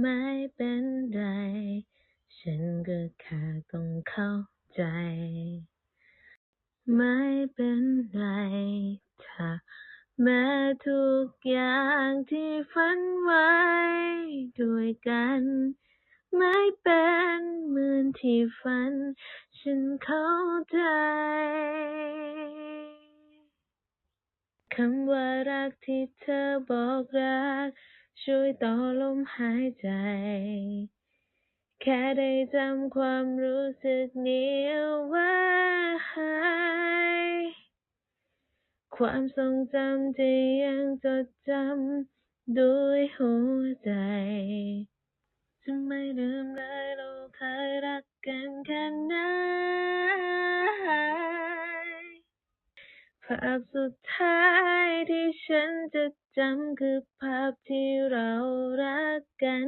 ไม่เป็นไร ฉันก็แค่ต้องเข้าใจ ไม่เป็นไร ถ้าแม้ทุกอย่างที่ฝันไว้ ด้วยกัน ไม่เป็นเหมือนที่ฝัน ฉันเข้าใจคำว่ารักที่เธอบอกรัก ช่วยต่อลมหายใจ แค่ได้จำความรู้สึกนี้เอาไว้ ความทรงจำที่ยังจดจำด้วยหัวใจจะไม่ลืมเลยเราเคยรักกันแค่ไหน ภาพสุดท้ายที่ฉันจะจำคือภาพที่เรารักกัน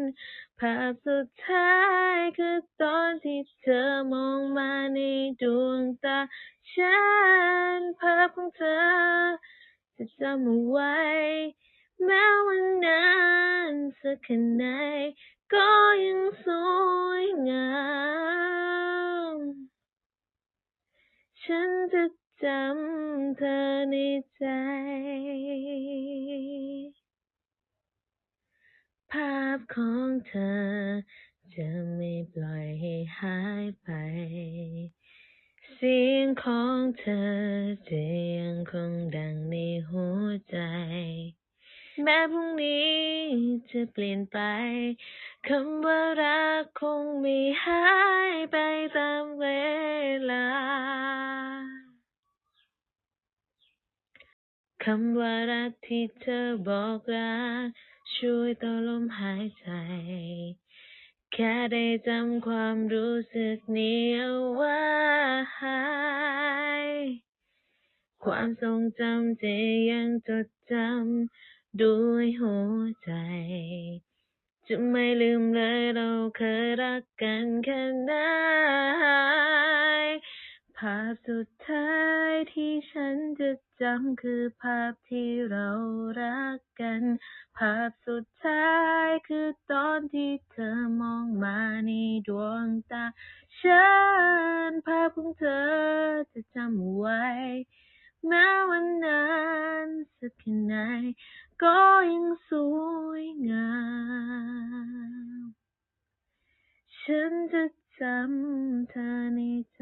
ภาพสุดท้ายคือตอนที่เธอมองมาในดวงตาฉัน ภาพของเธอ จะจำเอาไว้ แม้วันนานสักแค่ไหนก็ยังสวยงาม ฉันจะ จำเธอในใจ ภาพของเธอ จะไม่ปล่อยให้หายไป เสียงของเธอจะยังคงดังในหัวใจ แม้พรุ่งนี้จะเปลี่ยนไปคำว่ารักคงไม่หายไปตามเวลา คำว่ารักที่เธอบอกรัก ช่วยต่อลมหายใจ แค่ได้จำความรู้สึกนี้เอาไว้ ความทรงจำที่ยังจดจำด้วยหัวใจ จะไม่ลืมเลยเราเคยรักกันแค่ไหน ภาพสุดท้ายที่ฉันจะจำคือภาพที่เรารักกัน ภาพสุดท้ายคือตอนที่เธอมองมาในดวงตา ฉันภาพของเธอจะจำไว้แม้วันนานสักแค่ไหนก็ยังสวยงาม ฉันจะ จำเธอในใจ